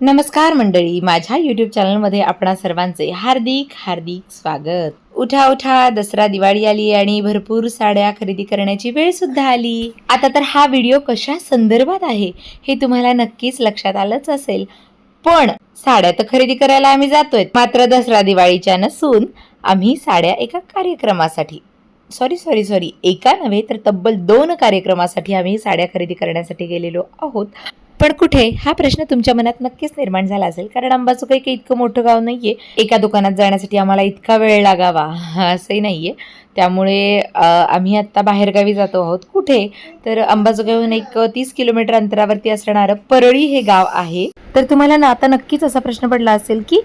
नमस्कार मंडळी माझ्या यूट्यूब चॅनलमध्ये आपणा सर्वांचे हार्दिक हार्दिक स्वागत. उठा उठा दसरा दिवाळी आली आणि भरपूर साड्या खरेदी करण्याची वेळ सुद्धा आली. आता तर हा व्हिडिओ कशा संदर्भात आहे हे तुम्हाला नक्कीच लक्षात आलंच असेल. पण साड्या तर खरेदी करायला आम्ही जातोय मात्र दसरा दिवाळीच्या नसून आम्ही साड्या एका कार्यक्रमासाठी सॉरी सॉरी सॉरी एका नव्हे तर तब्बल दोन कार्यक्रमासाठी आम्ही साड्या खरेदी करण्यासाठी गेलेलो आहोत. पण कुठे? हा प्रश्न तुमच्या मनात नक्कीच निर्माण झाला असेल. कारण अंबाचं काही इतकं मोठं गाव नाहीये. एका दुकानात जाण्यासाठी आम्हाला इतका वेळ लागावा असंही नाहीये. त्यामुळे आम्ही आत्ता बाहेरगावी जातो आहोत. कुठे? तर अंबाजोगाईहून एक तीस किलोमीटर अंतरावरती असणारं परळी हे गाव आहे. तर तुम्हाला ना आता नक्कीच असा प्रश्न पडला असेल की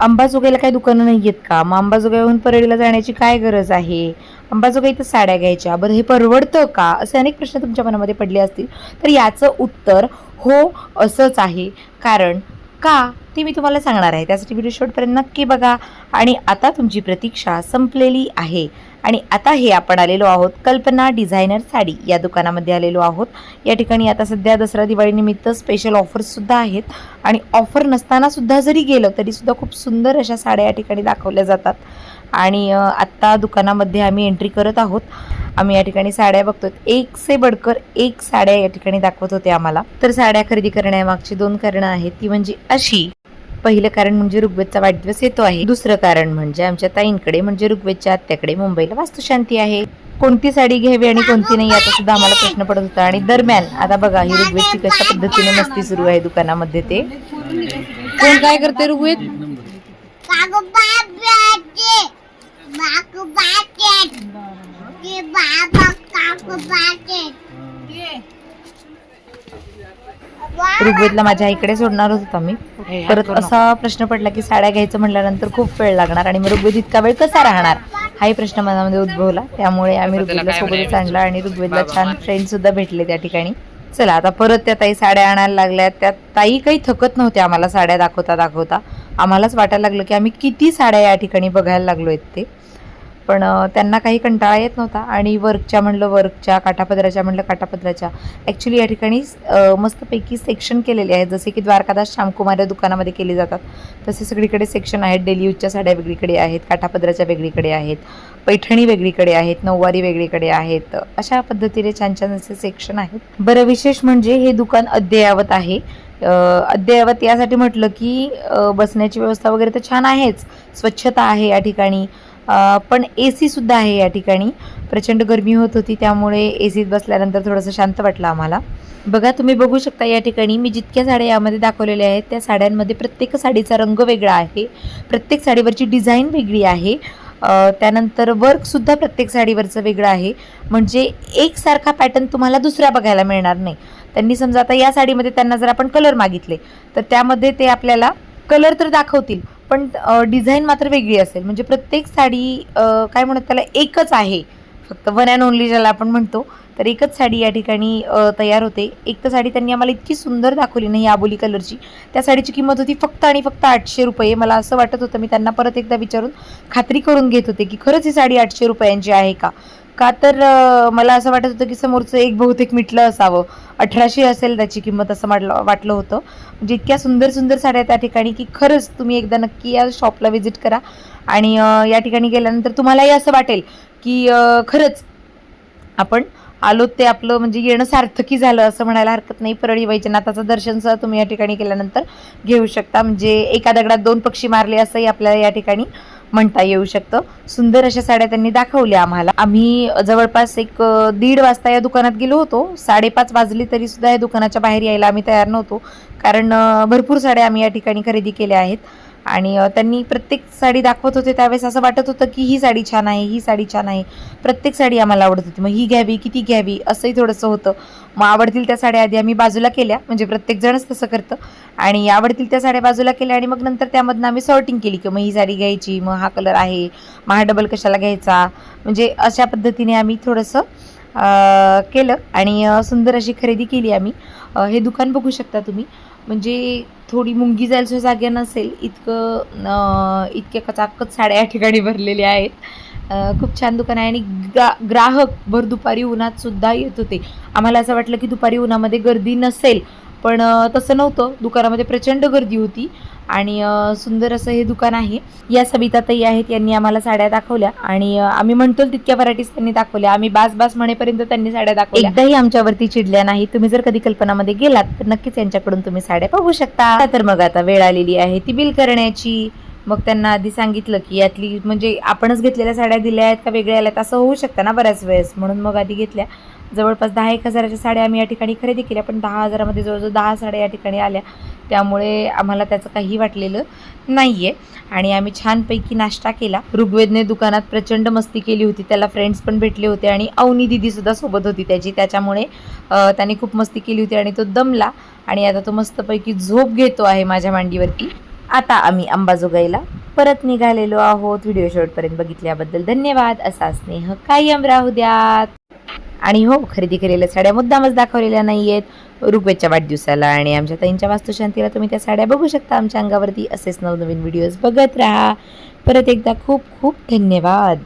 अंबाजोगाईला काही दुकानं नाही आहेत का? मग अंबाजोगाईहून परळीला जाण्याची काय गरज आहे? अंबाजोगाई तर साड्या घ्यायच्या. बरं हे परवडतं का? असे अनेक प्रश्न तुमच्या मनामध्ये पडले असतील. तर याचं उत्तर हो असंच आहे. कारण का? ते मी तुम्हाला सांगणार आहे. त्यासाठी व्हिडिओ शेवटपर्यंत नक्की बघा. आणि आता तुमची प्रतीक्षा संपलेली आहे. आणि आता हे आपण आलेलो आहोत कल्पना डिझायनर साडी या दुकानामध्ये आलेलो आहोत. या ठिकाणी आता सध्या दसरा दिवाळीनिमित्त स्पेशल ऑफर्ससुद्धा आहेत. आणि ऑफर नसतानासुद्धा जरी गेलं तरीसुद्धा खूप सुंदर अशा साड्या या ठिकाणी दाखवल्या जातात. आणि आत्ता दुकानामध्ये आम्ही एंट्री करत आहोत. आम्ही या ठिकाणी साड्या बघतोय एक से बडकर एक साड्या या ठिकाणी दाखवत होते आम्हाला. तर साड्या खरेदी करण्यामागची दोन कारणं आहेत. ती म्हणजे अशी पहिलं कारण म्हणजे ऋग्वेदचा वाढदिवस येतो आहे. दुसरं कारण म्हणजे आमच्या ताईंकडे म्हणजे ऋग्वेदच्या आत्याकडे मुंबईला वास्तुशांती आहे. कोणती साडी घ्यावी आणि कोणती नाही याचा सुद्धा आम्हाला प्रश्न पडत होता. आणि दरम्यान आता बघा ही ऋग्वेदची कशा पद्धतीने मस्ती सुरू आहे दुकानामध्ये ते. कोण काय करते ऋग्वेद? ऋग्वेदला माझ्या आईकडे सोडणार होतो मी परत असा प्रश्न पडला की साड्या घ्यायचं म्हटल्यानंतर खूप वेळ लागणार आणि मग ऋग्वेद इतका वेळ कसा राहणार? हाही प्रश्न मनामध्ये उद्भवला. त्यामुळे आम्ही ऋग्वेदला सोबतच आणला आणि ऋग्वेदला छान फ्रेंड सुद्धा भेटले त्या ठिकाणी. चला आता परत त्या ताई साड्या आणायला लागल्या त्या ताई काही थकत नव्हत्या आम्हाला साड्या दाखवता दाखवता. आम्हालाच वाटायला लागलं की आम्ही किती साड्या या ठिकाणी बघायला लागलो आहेत ते. पण त्यांना काही कंटाळा येत नव्हता. आणि वर्कच्या म्हणलं वर्कच्या काठापदराच्या म्हणलं काठापदराच्या. ॲक्च्युली या ठिकाणी मस्तपैकी सेक्शन केलेले आहेत. जसे की द्वारकादास श्यामकुमार या दुकानामध्ये केले जातात. तसे सगळीकडे सेक्शन आहेत. डेली यूजच्या साड्या वेगळीकडे आहेत. काठापदराच्या वेगळीकडे आहेत. पैठणी वेगळीकडे आहेत. नऊवारी वेगळीकडे आहेत. अशा पद्धतीने छान छान असे सेक्शन आहेत. बरं विशेष म्हणजे हे दुकान अद्ययावत आहे. अद्ययावत यासाठी म्हटलं की बसण्याची व्यवस्था वगैरे तर छान आहेच. स्वच्छता आहे या ठिकाणी. पण ए सुद्धा आहे या ठिकाणी. प्रचंड गरमी होत होती त्यामुळे ए सीत बसल्यानंतर थोडंसं शांत वाटलं आम्हाला. बघा तुम्ही बघू शकता या ठिकाणी मी जितक्या साड्या यामध्ये दाखवलेल्या आहेत त्या साड्यांमध्ये प्रत्येक साडीचा रंग वेगळा आहे. प्रत्येक साडीवरची डिझाईन वेगळी आहे. त्यानंतर वर्कसुद्धा प्रत्येक साडीवरचं वेगळं आहे. म्हणजे एकसारखा पॅटर्न तुम्हाला दुसरा बघायला मिळणार नाही. त्यांनी समजा आता या साडीमध्ये त्यांना जर आपण कलर मागितले तर त्यामध्ये ते आपल्याला कलर तर दाखवतील पण डिझाईन मात्र वेगळी असेल. म्हणजे प्रत्येक साडी काय म्हणत त्याला एकच आहे. फक्त वन अँड ओनली ज्याला आपण म्हणतो तर एकच साडी या ठिकाणी तयार होते. एक तर साडी त्यांनी आम्हाला इतकी सुंदर दाखवली नाही आबोली कलरची. त्या साडीची किंमत होती फक्त आणि फक्त आठशे रुपये. मला असं वाटत होतं मी त्यांना परत एकदा विचारून खात्री करून घेत होते की खरंच ही साडी आठशे रुपयांची आहे का? का तर मला असं वाटत होतं की समोरचं एक बहुतेक मिटलं असावं. अठराशे असेल त्याची किंमत असं वाटलं वाटलं होतं. म्हणजे इतक्या सुंदर सुंदर साड्या त्या ठिकाणी की खरंच तुम्ही एकदा नक्की या शॉपला व्हिजिट करा. आणि या ठिकाणी गेल्यानंतर तुम्हालाही असं वाटेल की खरंच आपण आलो ते आपलं म्हणजे येणं सार्थकी झालं असं म्हणायला हरकत नाही. परळी वैजनाथाचं दर्शन सह तुम्ही या ठिकाणी केल्यानंतर घेऊ शकता. म्हणजे एका दगडात दोन पक्षी मारले असंही आपल्याला या ठिकाणी म्हणता येऊ शकतं. सुंदर अशा साड्या त्यांनी दाखवल्या आम्हाला. आम्ही जवळपास एक दीड वाजता या दुकानात गेलो होतो. साडेपाच वाजली तरी सुद्धा या दुकानाच्या बाहेर यायला आम्ही तयार नव्हतो. कारण भरपूर साड्या आम्ही या ठिकाणी खरेदी केल्या आहेत. आणि त्यांनी प्रत्येक साडी दाखवत होते. त्यावेळेस असं वाटत होतं की ही साडी छान आहे ही साडी छान आहे. प्रत्येक साडी आम्हाला आवडत होती. मग ही घ्यावी किती घ्यावी असंही थोडंसं होतं. मग आवडतील त्या साड्या आधी आम्ही बाजूला केल्या. म्हणजे प्रत्येकजणच तसं करतं. आणि आवडतील त्या साड्या बाजूला केल्या आणि मग नंतर त्यामधनं आम्ही सॉर्टिंग केली की मग ही साडी घ्यायची मग हा कलर आहे. मग हा डबल कशाला घ्यायचा? म्हणजे अशा पद्धतीने आम्ही थोडंसं केलं. आणि सुंदर अशी खरेदी केली आम्ही. हे दुकान बघू शकता तुम्ही. म्हणजे थोडी मुंगी जायच्या जागे नसेल. इतकं इतक्या कचाकच साड्या या ठिकाणी भरलेल्या आहेत. खूप छान दुकान आहे आणि ग्रा ग्राहक भर दुपारी उन्हात सुद्धा येत होते. आम्हाला असं वाटलं की दुपारी उन्हामध्ये गर्दी नसेल. पण तसं नव्हतं. दुकानामध्ये प्रचंड गर्दी होती. आणि सुंदर असं हे दुकान आहे. या सबिताताई आहेत यांनी आम्हाला साड्या दाखवल्या. आणि आम्ही म्हणतो तितक्या व्हरायटीज त्यांनी दाखवल्या. आम्ही बास बास म्हणेपर्यंत त्यांनी साड्या दाखवल्या. एकदाही आमच्यावरती चिडल्या नाही. तुम्ही जर कधी कल्पनामध्ये गेलात तर नक्कीच यांच्याकडून तुम्ही साड्या बघू शकता. तर मग आता वेळ आलेली आहे. ती बिल करण्याची. मग त्यांना आधी सांगितलं की यातली म्हणजे आपणच घेतलेल्या साड्या दिल्या आहेत का वेगळ्या आल्यात? असं होऊ शकतं ना बऱ्याच वेळेस. म्हणून मग आधी घेतल्या. जवळपास दहा एक हजाराच्या साड्या आम्ही या ठिकाणी खरेदी केल्या पण दहा हजारामध्ये जवळजवळ दहा साड्या या ठिकाणी आल्या. त्यामुळे आम्हाला त्याचं काही वाटलेलं नाही आहे आणि आम्ही छानपैकी नाश्ता केला. ऋग्वेदने दुकानात प्रचंड मस्ती केली होती. त्याला फ्रेंड्स पण भेटले होते आणि अवनी दिदीसुद्धा सोबत होती त्याची. त्याच्यामुळे त्याने खूप मस्ती केली होती आणि तो दमला. आणि आता तो मस्तपैकी झोप घेतो आहे माझ्या मांडीवरती. आता आम्ही अंबाजोगाईला परत निघालेलो आहोत. व्हिडिओ शेवटपर्यंत बघितल्याबद्दल धन्यवाद. असा स्नेह कायम राहू द्यात. आणि हो खरेदी केलेल्या साड्या मुद्दामच दाखवलेल्या नाही आहेत रुपेच्या वाढदिवसाला आणि आमच्या ताईंच्या वास्तुशांतीला तुम्ही त्या साड्या बघू शकता आमच्या अंगावरती. असेच नवनवीन व्हिडिओज बघत राहा. परत एकदा खूप खूप धन्यवाद.